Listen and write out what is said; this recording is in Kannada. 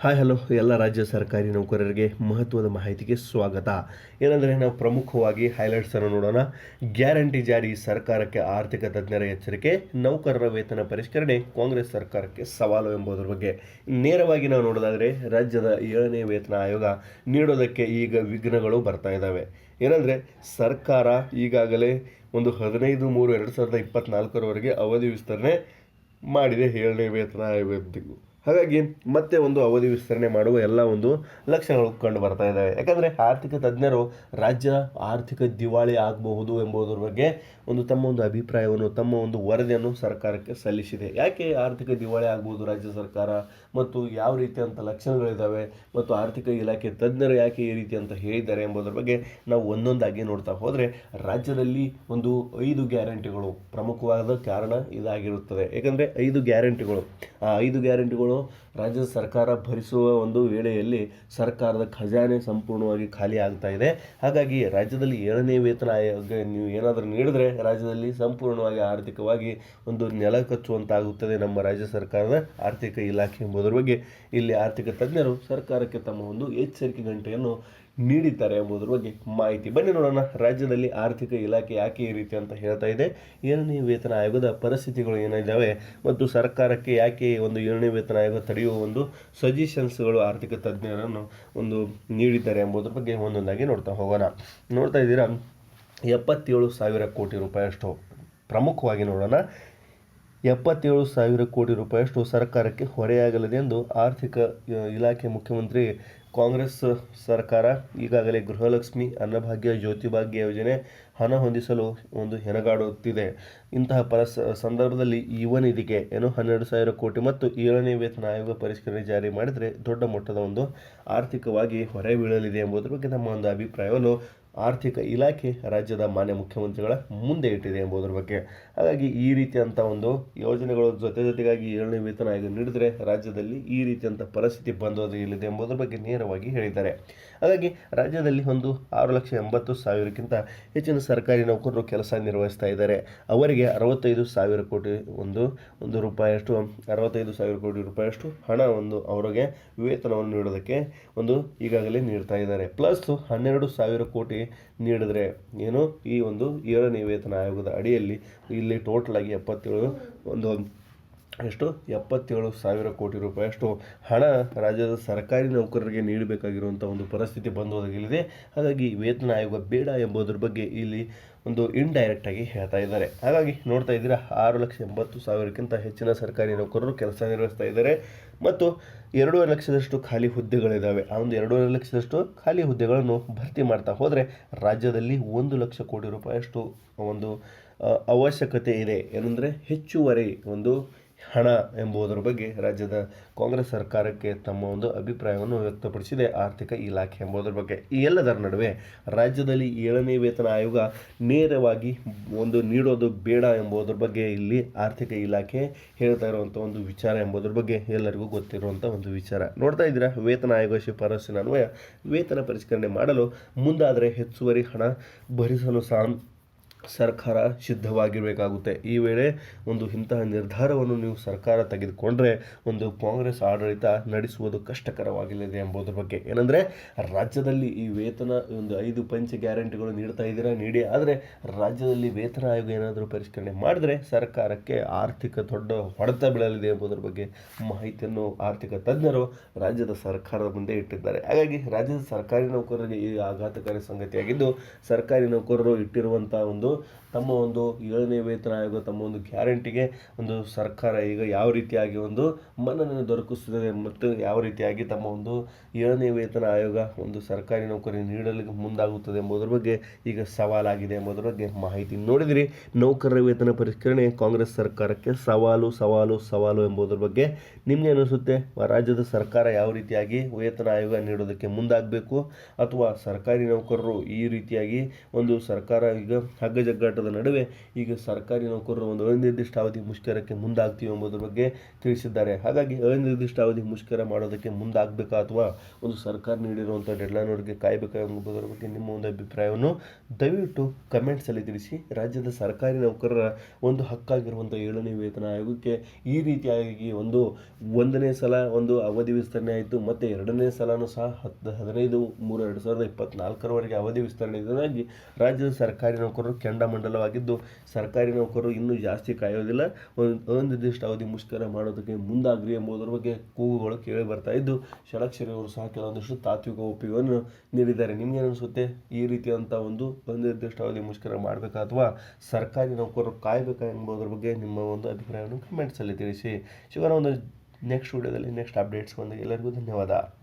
ಹಾಯ್ ಹಲೋ ಎಲ್ಲ ರಾಜ್ಯ ಸರ್ಕಾರಿ ನೌಕರರಿಗೆ ಮಹತ್ವದ ಮಾಹಿತಿಗೆ ಸ್ವಾಗತ. ಏನಂದರೆ ನಾವು ಪ್ರಮುಖವಾಗಿ ಹೈಲೈಟ್ಸನ್ನು ನೋಡೋಣ. ಗ್ಯಾರಂಟಿ ಜಾರಿ ಸರ್ಕಾರಕ್ಕೆ ಆರ್ಥಿಕ ತಜ್ಞರ ಎಚ್ಚರಿಕೆ, ನೌಕರರ ವೇತನ ಪರಿಷ್ಕರಣೆ, ಕಾಂಗ್ರೆಸ್ ಸರ್ಕಾರಕ್ಕೆ ಸವಾಲು ಎಂಬುದರ ಬಗ್ಗೆ. ನೇರವಾಗಿ ನಾವು ನೋಡೋದಾದರೆ ರಾಜ್ಯದ ಏಳನೇ ವೇತನ ಆಯೋಗ ನೀಡೋದಕ್ಕೆ ಈಗ ವಿಘ್ನಗಳು ಬರ್ತಾ ಇದ್ದಾವೆ ಏನಂದರೆ ಸರ್ಕಾರ ಈಗಾಗಲೇ ಒಂದು ಹದಿನೈದು ಮೂರು ಎರಡು ಸಾವಿರದ ಇಪ್ಪತ್ತ್ನಾಲ್ಕರವರೆಗೆ ಅವಧಿ ವಿಸ್ತರಣೆ ಮಾಡಿದೆ. ಏಳನೇ ವೇತನ ಆಯೋಗದಿಗೂ ಹಾಗಾಗಿ ಮತ್ತೆ ಒಂದು ಅವಧಿ ವಿಸ್ತರಣೆ ಮಾಡುವ ಎಲ್ಲ ಒಂದು ಲಕ್ಷಣಗಳು ಕಂಡು ಬರ್ತಾ ಇದ್ದಾವೆ. ಯಾಕಂದರೆ ಆರ್ಥಿಕ ತಜ್ಞರು ರಾಜ್ಯ ಆರ್ಥಿಕ ದಿವಾಳಿ ಆಗಬಹುದು ಎಂಬುದರ ಬಗ್ಗೆ ಒಂದು ತಮ್ಮ ಒಂದು ಅಭಿಪ್ರಾಯವನ್ನು, ತಮ್ಮ ಒಂದು ವರದಿಯನ್ನು ಸರ್ಕಾರಕ್ಕೆ ಸಲ್ಲಿಸಿದೆ. ಯಾಕೆ ಆರ್ಥಿಕ ದಿವಾಳಿ ಆಗ್ಬೋದು ರಾಜ್ಯ ಸರ್ಕಾರ? ಮತ್ತು ಯಾವ ರೀತಿಯಂಥ ಲಕ್ಷಣಗಳಿದ್ದಾವೆ ಮತ್ತು ಆರ್ಥಿಕ ಇಲಾಖೆ ತಜ್ಞರು ಯಾಕೆ ಈ ರೀತಿ ಅಂತ ಹೇಳಿದ್ದಾರೆ ಎಂಬುದರ ಬಗ್ಗೆ ನಾವು ಒಂದೊಂದಾಗಿ ನೋಡ್ತಾ ಹೋದರೆ ರಾಜ್ಯದಲ್ಲಿ ಒಂದು ಐದು ಗ್ಯಾರಂಟಿಗಳು ಪ್ರಮುಖವಾದ ಕಾರಣ ಇದಾಗಿರುತ್ತದೆ. ಯಾಕಂದರೆ ಐದು ಗ್ಯಾರಂಟಿಗಳು, ಆ ಐದು ಗ್ಯಾರಂಟಿಗಳು ರಾಜ್ಯದ ಸರ್ಕಾರ ಭರಿಸುವ ಒಂದು ವೇಳೆಯಲ್ಲಿ ಸರ್ಕಾರದ ಖಜಾನೆ ಸಂಪೂರ್ಣವಾಗಿ ಖಾಲಿ ಆಗ್ತಾ ಇದೆ. ಹಾಗಾಗಿ ರಾಜ್ಯದಲ್ಲಿ ಏಳನೇ ವೇತನ ಆಯೋಗ ನೀವು ಏನಾದರೂ ನೀಡಿದ್ರೆ ರಾಜ್ಯದಲ್ಲಿ ಸಂಪೂರ್ಣವಾಗಿ ಆರ್ಥಿಕವಾಗಿ ಒಂದು ನೆಲ ಕಚ್ಚುವಂತಾಗುತ್ತದೆ ನಮ್ಮ ರಾಜ್ಯ ಸರ್ಕಾರದ ಆರ್ಥಿಕ ಇಲಾಖೆ ಎಂಬುದರ ಬಗ್ಗೆ. ಇಲ್ಲಿ ಆರ್ಥಿಕ ತಜ್ಞರು ಸರ್ಕಾರಕ್ಕೆ ತಮ್ಮ ಒಂದು ಎಚ್ಚರಿಕೆ ಗಂಟೆಯನ್ನು ನೀಡಿದ್ದಾರೆ ಎಂಬುದರ ಬಗ್ಗೆ ಮಾಹಿತಿ. ಬನ್ನಿ ನೋಡೋಣ, ರಾಜ್ಯದಲ್ಲಿ ಆರ್ಥಿಕ ಇಲಾಖೆ ಯಾಕೆ ಈ ರೀತಿ ಅಂತ ಹೇಳ್ತಾ ಇದೆ. ಏಳನೇ ವೇತನ ಆಯೋಗದ ಪರಿಸ್ಥಿತಿಗಳು ಏನಿದ್ದಾವೆ ಮತ್ತು ಸರ್ಕಾರಕ್ಕೆ ಯಾಕೆ ಒಂದು ಏಳನೇ ವೇತನ ಆಯೋಗ ತಡೆಯುವ ಒಂದು ಸಜೆಷನ್ಸ್ಗಳು ಆರ್ಥಿಕ ತಜ್ಞರನ್ನು ಒಂದು ನೀಡಿದ್ದಾರೆ ಎಂಬುದರ ಬಗ್ಗೆ ಒಂದೊಂದಾಗಿ ನೋಡ್ತಾ ಹೋಗೋಣ. ನೋಡ್ತಾ ಇದ್ದೀರಾ, ಎಪ್ಪತ್ತೇಳು ಸಾವಿರ ಕೋಟಿ ರೂಪಾಯಿಯಷ್ಟು ಪ್ರಮುಖವಾಗಿ ನೋಡೋಣ, ಎಪ್ಪತ್ತೇಳು ಸಾವಿರ ಕೋಟಿ ರೂಪಾಯಿಯಷ್ಟು ಸರ್ಕಾರಕ್ಕೆ ಹೊರೆಯಾಗಲಿದೆ ಎಂದು ಆರ್ಥಿಕ, ಇಲಾಖೆ ಮುಖ್ಯಮಂತ್ರಿ ಕಾಂಗ್ರೆಸ್ ಸರ್ಕಾರ ಈಗಾಗಲೇ ಗೃಹಲಕ್ಷ್ಮಿ ಅನ್ನಭಾಗ್ಯ ಜ್ಯೋತಿಭಾಗ್ಯ ಯೋಜನೆ ಹಣ ಹೊಂದಿಸಲು ಒಂದು ಹೆಣಗಾಡುತ್ತಿದೆ. ಇಂತಹ ಪರಸ್ ಸಂದರ್ಭದಲ್ಲಿ ಯುವ ನಿಧಿಗೆ ಏನು ಹನ್ನೆರಡು ಸಾವಿರ ಕೋಟಿ ಮತ್ತು ಏಳನೇ ವೇತನ ಆಯೋಗ ಪರಿಷ್ಕರಣೆ ಜಾರಿ ಮಾಡಿದರೆ ದೊಡ್ಡ ಮಟ್ಟದ ಒಂದು ಆರ್ಥಿಕವಾಗಿ ಹೊರೆ ಬೀಳಲಿದೆ ಎಂಬುದರ ಬಗ್ಗೆ ನಮ್ಮ ಒಂದು ಅಭಿಪ್ರಾಯವನ್ನು ಆರ್ಥಿಕ ಇಲಾಖೆ ರಾಜ್ಯದ ಮಾನ್ಯ ಮುಖ್ಯಮಂತ್ರಿಗಳ ಮುಂದೆ ಇಟ್ಟಿದೆ ಎಂಬುದರ ಬಗ್ಗೆ. ಹಾಗಾಗಿ ಈ ರೀತಿಯಂಥ ಒಂದು ಯೋಜನೆಗಳ ಜೊತೆ ಜೊತೆಗಾಗಿ ಏಳನೇ ವೇತನ ಆಯೋಗ ನೀಡಿದರೆ ರಾಜ್ಯದಲ್ಲಿ ಈ ರೀತಿಯಂಥ ಪರಿಸ್ಥಿತಿ ಬಂದೊದಗಲಿದೆ ಎಂಬುದರ ಬಗ್ಗೆ ನೇರವಾಗಿ ಹೇಳಿದ್ದಾರೆ. ಹಾಗಾಗಿ ರಾಜ್ಯದಲ್ಲಿ ಒಂದು ಆರು ಲಕ್ಷ ಎಂಬತ್ತು ಸಾವಿರಕ್ಕಿಂತ ಹೆಚ್ಚಿನ ಸರ್ಕಾರಿ ನೌಕರರು ಕೆಲಸ ನಿರ್ವಹಿಸ್ತಾ ಇದ್ದಾರೆ. ಅವರಿಗೆ ಅರವತ್ತೈದು ಸಾವಿರ ಕೋಟಿ ಒಂದು ಒಂದು ರೂಪಾಯಿಯಷ್ಟು, ಅರವತ್ತೈದು ಸಾವಿರ ಕೋಟಿ ರೂಪಾಯಿಯಷ್ಟು ಹಣ ಒಂದು ಅವರಿಗೆ ವೇತನವನ್ನು ನೀಡೋದಕ್ಕೆ ಒಂದು ಈಗಾಗಲೇ ನೀಡ್ತಾ ಇದ್ದಾರೆ. ಪ್ಲಸ್ ಹನ್ನೆರಡು ಸಾವಿರ ಕೋಟಿ ನೀಡಿದರೆ ಏನು ಈ ಒಂದು ಏಳನೇ ವೇತನ ಆಯೋಗದ ಅಡಿಯಲ್ಲಿ ಇಲ್ಲಿ ಟೋಟಲ್ ಆಗಿ ಎಪ್ಪತ್ತೇಳು ಒಂದು ಎಷ್ಟು ಎಪ್ಪತ್ತೇಳು ಸಾವಿರ ಕೋಟಿ ರೂಪಾಯಿಯಷ್ಟು ಹಣ ರಾಜ್ಯದ ಸರ್ಕಾರಿ ನೌಕರರಿಗೆ ನೀಡಬೇಕಾಗಿರುವಂಥ ಒಂದು ಪರಿಸ್ಥಿತಿ ಬಂದು ಒದಗಲಿದೆ ಹಾಗಾಗಿ ವೇತನ ಆಯೋಗ ಬೇಡ ಎಂಬುದರ ಬಗ್ಗೆ ಇಲ್ಲಿ ಒಂದು ಇಂಡೈರೆಕ್ಟಾಗಿ ಹೇಳ್ತಾ ಇದ್ದಾರೆ. ಹಾಗಾಗಿ ನೋಡ್ತಾ ಇದ್ದೀರಾ, ಆರು ಲಕ್ಷ ಎಂಬತ್ತು ಸಾವಿರಕ್ಕಿಂತ ಹೆಚ್ಚಿನ ಸರ್ಕಾರಿ ನೌಕರರು ಕೆಲಸ ನಿರ್ವಹಿಸ್ತಾ ಇದ್ದಾರೆ. ಮತ್ತು ಎರಡೂವರೆ ಲಕ್ಷದಷ್ಟು ಖಾಲಿ ಹುದ್ದೆಗಳಿದ್ದಾವೆ. ಆ ಒಂದು ಎರಡೂವರೆ ಲಕ್ಷದಷ್ಟು ಖಾಲಿ ಹುದ್ದೆಗಳನ್ನು ಭರ್ತಿ ಮಾಡ್ತಾ ಹೋದರೆ ರಾಜ್ಯದಲ್ಲಿ ಒಂದು ಲಕ್ಷ ಕೋಟಿ ರೂಪಾಯಿಯಷ್ಟು ಒಂದು ಅವಶ್ಯಕತೆ ಇದೆ. ಏನಂದರೆ ಹೆಚ್ಚುವರಿ ಒಂದು ಹಣ ಎಂಬುದರ ಬಗ್ಗೆ ರಾಜ್ಯದ ಕಾಂಗ್ರೆಸ್ ಸರ್ಕಾರಕ್ಕೆ ತಮ್ಮ ಒಂದು ಅಭಿಪ್ರಾಯವನ್ನು ವ್ಯಕ್ತಪಡಿಸಿದೆ. ಆರ್ಥಿಕ ಇಲಾಖೆ ಎಂಬುದರ ಬಗ್ಗೆ ಈ ಎಲ್ಲದರ ನಡುವೆ ರಾಜ್ಯದಲ್ಲಿ ಏಳನೇ ವೇತನ ಆಯೋಗ ನೇರವಾಗಿ ಒಂದು ನೀಡೋದು ಬೇಡ ಎಂಬುದರ ಬಗ್ಗೆ ಇಲ್ಲಿ ಆರ್ಥಿಕ ಇಲಾಖೆ ಹೇಳ್ತಾ ಇರುವಂಥ ಒಂದು ವಿಚಾರ ಎಂಬುದರ ಬಗ್ಗೆ ಎಲ್ಲರಿಗೂ ಗೊತ್ತಿರುವಂಥ ಒಂದು ವಿಚಾರ. ನೋಡ್ತಾ ಇದ್ದೀರಾ? ವೇತನ ಆಯೋಗ ಶಿಫಾರಸ್ಸಿನ ಅನ್ವಯ. ವೇತನ ಪರಿಷ್ಕರಣೆ ಮಾಡಲು ಮುಂದಾದರೆ ಹೆಚ್ಚುವರಿ ಹಣ ಭರಿಸಲು ಸಹ ಸರ್ಕಾರ ಸಿದ್ಧವಾಗಿರಬೇಕಾಗುತ್ತೆ. ಈ ವೇಳೆ ಒಂದು ಇಂತಹ ನಿರ್ಧಾರವನ್ನು ನೀವು ಸರ್ಕಾರ ತೆಗೆದುಕೊಂಡ್ರೆ ಒಂದು ಕಾಂಗ್ರೆಸ್ ಆಡಳಿತ ನಡೆಸುವುದು ಕಷ್ಟಕರವಾಗಲಿದೆ ಎಂಬುದರ ಬಗ್ಗೆ. ಏನಂದರೆ, ರಾಜ್ಯದಲ್ಲಿ ಈ ವೇತನ ಒಂದು ಐದು ಪಂಚ ಗ್ಯಾರಂಟಿಗಳು ನೀಡ್ತಾ ಇದ್ದೀರಾ ನೀಡಿ, ಆದರೆ ರಾಜ್ಯದಲ್ಲಿ ವೇತನ ಆಯೋಗ ಏನಾದರೂ ಪರಿಷ್ಕರಣೆ ಮಾಡಿದ್ರೆ ಸರ್ಕಾರಕ್ಕೆ ಆರ್ಥಿಕ ದೊಡ್ಡ ಹೊಡೆತ ಬೀಳಲಿದೆ ಎಂಬುದರ ಬಗ್ಗೆ ಮಾಹಿತಿಯನ್ನು ಆರ್ಥಿಕ ತಜ್ಞರು ರಾಜ್ಯದ ಸರ್ಕಾರದ ಮುಂದೆ ಇಟ್ಟಿದ್ದಾರೆ. ಹಾಗಾಗಿ ರಾಜ್ಯದ ಸರ್ಕಾರಿ ನೌಕರರಿಗೆ ಈ ಆಘಾತಕಾರಿ ಸಂಗತಿಯಾಗಿದ್ದು, ಸರ್ಕಾರಿ ನೌಕರರು ಇಟ್ಟಿರುವಂಥ ಒಂದು ತಮ್ಮ ಒಂದು ಏಳನೇ ವೇತನ ಆಯೋಗ, ತಮ್ಮ ಒಂದು ಗ್ಯಾರಂಟಿಗೆ ಒಂದು ಸರ್ಕಾರ ಈಗ ಯಾವ ರೀತಿಯಾಗಿ ಒಂದು ಮನ್ನಣೆ ದೊರಕಿಸುತ್ತದೆ ಮತ್ತು ಯಾವ ರೀತಿಯಾಗಿ ತಮ್ಮ ಒಂದು ಏಳನೇ ವೇತನ ಆಯೋಗ ಒಂದು ಸರ್ಕಾರಿ ನೌಕರಿ ನೀಡಲು ಮುಂದಾಗುತ್ತದೆ ಎಂಬುದರ ಬಗ್ಗೆ ಈಗ ಸವಾಲಾಗಿದೆ ಎಂಬುದರ ಬಗ್ಗೆ ಮಾಹಿತಿ ನೋಡಿದಿರಿ. ನೌಕರರ ವೇತನ ಪರಿಷ್ಕರಣೆ ಕಾಂಗ್ರೆಸ್ ಸರ್ಕಾರಕ್ಕೆ ಸವಾಲು ಸವಾಲು ಸವಾಲು ಎಂಬುದರ ಬಗ್ಗೆ ನಿಮಗೆ ಅನಿಸುತ್ತೆ. ರಾಜ್ಯದ ಸರ್ಕಾರ ಯಾವ ರೀತಿಯಾಗಿ ವೇತನ ಆಯೋಗ ನೀಡೋದಕ್ಕೆ ಮುಂದಾಗಬೇಕು? ಅಥವಾ ಸರ್ಕಾರಿ ನೌಕರರು ಈ ರೀತಿಯಾಗಿ ಒಂದು ಸರ್ಕಾರ ಈಗ ಹಗ್ಗ ಜಗ್ಗಾಟದ ನಡುವೆ ಈಗ ಸರ್ಕಾರಿ ನೌಕರರು ಒಂದು ಅನಿರ್ದಿಷ್ಟಾವಧಿ ಮುಷ್ಕರಕ್ಕೆ ಮುಂದಾಗ್ತೀವಿ ಎಂಬುದರ ಬಗ್ಗೆ ತಿಳಿಸಿದ್ದಾರೆ. ಹಾಗಾಗಿ ಅನಿರ್ದಿಷ್ಟಾವಧಿ ಮುಷ್ಕರ ಮಾಡೋದಕ್ಕೆ ಮುಂದಾಗಬೇಕಾ ಅಥವಾ ಒಂದು ಸರ್ಕಾರ ನೀಡಿರುವಂಥ ಡೆಡ್ಲೈನ್ವರೆಗೆ ಕಾಯಬೇಕಾ ಎಂಬುದರ ಬಗ್ಗೆ ನಿಮ್ಮ ಒಂದು ಅಭಿಪ್ರಾಯವನ್ನು ದಯವಿಟ್ಟು ಕಮೆಂಟ್ಸಲ್ಲಿ ತಿಳಿಸಿ. ರಾಜ್ಯದ ಸರ್ಕಾರಿ ನೌಕರರ ಒಂದು ಹಕ್ಕಾಗಿರುವಂಥ ಏಳನೇ ವೇತನ ಆಯೋಗಕ್ಕೆ ಈ ರೀತಿಯಾಗಿ ಒಂದು ಒಂದನೇ ಸಲ ಒಂದು ಅವಧಿ ವಿಸ್ತರಣೆ ಆಯಿತು. ಮತ್ತು ಎರಡನೇ ಸಲನೂ ಸಹ ಹತ್ತು, ಹದಿನೈದು, ಮೂರು, ಎರಡು ಸಾವಿರದ ಇಪ್ಪತ್ತ್ನಾಲ್ಕರವರೆಗೆ ಅವಧಿ ವಿಸ್ತರಣೆ ಇದರಾಗಿ ರಾಜ್ಯದ ಸರ್ಕಾರಿ ನೌಕರರು ಕೆಂಡಾಮಂಡಲವಾಗಿದ್ದು ಸರ್ಕಾರಿ ನೌಕರರು ಇನ್ನೂ ಜಾಸ್ತಿ ಕಾಯೋದಿಲ್ಲ. ಒಂದು ಅನಿರ್ದಿಷ್ಟ ಅವಧಿ ಮುಷ್ಕರ ಮಾಡೋದಕ್ಕೆ ಮುಂದಾಗ್ರಿ ಎಂಬುದರ ಬಗ್ಗೆ ಕೂಗುಗಳು ಕೇಳಿ ಬರ್ತಾ ಇದ್ದು ಷಡಕ್ಷರಿ ಅವರು ಸಹ ಕೆಲವೊಂದಿಷ್ಟು ತಾತ್ವಿಕ ಒಪ್ಪಿಗೆಯನ್ನು ನೀಡಿದ್ದಾರೆ. ನಿಮ್ಗೇನು ಅನಿಸುತ್ತೆ? ಈ ರೀತಿಯಾದಂಥ ಒಂದು ಅನಿರ್ದಿಷ್ಟ ಅವಧಿ ಮುಷ್ಕರ ಮಾಡಬೇಕಾ ಅಥವಾ ಸರ್ಕಾರಿ ನೌಕರರು ಕಾಯಬೇಕಾ ಎಂಬುದರ ಬಗ್ಗೆ ನಿಮ್ಮ ಒಂದು ಅಭಿಪ್ರಾಯವನ್ನು ಕಮೆಂಟ್ಸಲ್ಲಿ ತಿಳಿಸಿ. ಶಿವನ ಒಂದು ನೆಕ್ಸ್ಟ್ ವಿಡಿಯೋದಲ್ಲಿ ನೆಕ್ಸ್ಟ್ ಅಪ್ಡೇಟ್ಸ್ ಬಂದು ಎಲ್ಲರಿಗೂ ಧನ್ಯವಾದ.